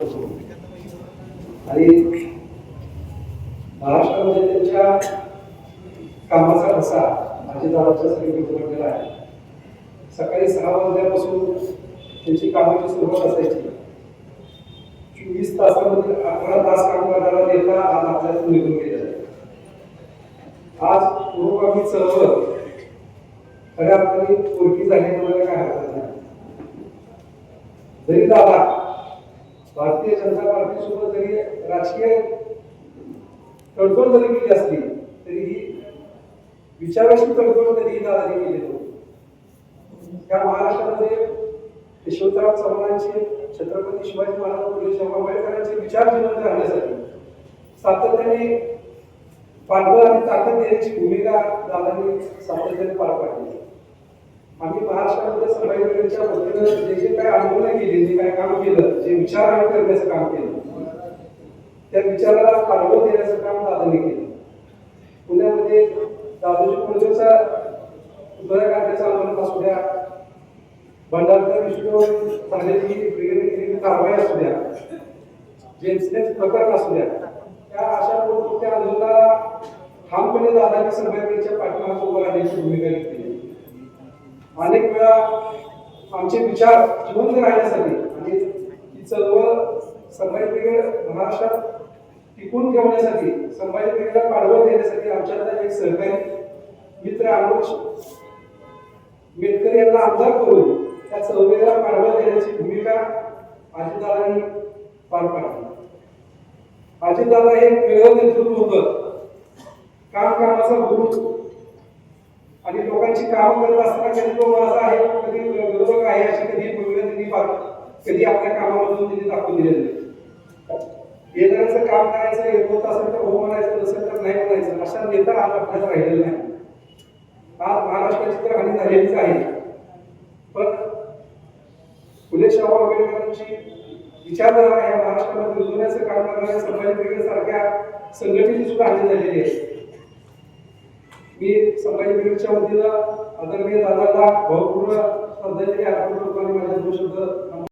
आणि महाराष्ट्रामध्ये त्यांच्या कामाचा ठसा दादाच्या सगळी उतरलेला आहे. सकाळी सहा वाजल्यापासून त्यांची कामाची सुरुवात असायची. चोवीस तासामध्ये अकरा तास काम करणारा नेता आज आपल्यातून निघून गेला आज पूर्वगामी चळवळ खऱ्या अर्थाने पोरकी झाली म्हणायला काय हरकत नाही. जरी दादा जनता पार्टी सोबत जरी राजकीय तडजोड जरी केली असली तरी ही विचाराशी तडजोड तरी दादाजी केली नव्हती. त्या महाराष्ट्रामध्ये यशवंतराव चव्हाणांचे छत्रपती शिवाजी महाराज फुले शाहू आंबेडकरांचे विचार जिवंत राहण्यासाठी सातत्याने पाठबळ आणि ताकद देण्याची भूमिका दादांनी सातत्याने पार पाडली. आम्ही महाराष्ट्रामध्ये संभाजीनगरच्या वतीनं जे जे काय आंदोलन केली जे काय काम केलं जे विचार व्यक्त करण्याचं काम केलं त्या विचाराला पाठबळ देण्याचं काम दादाने केलं. पुण्यामध्ये दादोजी कोळपेचा उदया काढण्याचं आंदोलन असू द्या भंडारकर विष्णू झालेली कारवाई असू द्या जेम्सनेच प्रकरण असू द्या त्या अशा त्या आंदोलनाला ठामपणे दादाने संभाजीनगरच्या पाठीमागे उभं राहण्याची भूमिका घेतली. अनेक वेळा आमचे विचार जिवंत राहण्यासाठी आणि ही चळवळ संभाजी ब्रिगेड महाराष्ट्रात टिकून ठेवण्यासाठी संभाजी ब्रिगेडला पाठबळ देण्यासाठी आमच्यातला एक सहकारी मित्र अनुज मेटकर यांना आमदार करून त्या चळवळीला पाठबळ देण्याची भूमिका अजितदादांनी पार पाडली. अजितदादा हे एक वेगळं नेतृत्व होतं. काम कामाचा गुरु आणि लोकांची काम करत असताना कधी तो माझा आहे कधी विरोधक आहे अशी कधी भूमिका त्यांनी पार कधी आपल्या कामामधून त्यांनी दाखवून दिलेलं नाही. येणाऱ्याचं काम करायचं येत होत असेल तर हो म्हणायचं नसेल तर नाही म्हणायचं. अशा नेता आज अभ्यास राहिलेला नाही आज महाराष्ट्राची तर हानी झालेलीच आहे. पण फुले शाहू आंबेडकरांची विचारधारा या महाराष्ट्रामध्ये रुजवण्याचं काम करणाऱ्या संभाजी ब्रिगेड सारख्या संघटनेची सुद्धा हानी झालेली आहे. मी संभाजी ब्रिगेडच्या वतीनं आदरणीय दादाला भावपूर्ण श्रद्धांजली अर्पण करतो आणि माझ्या दोन शब्द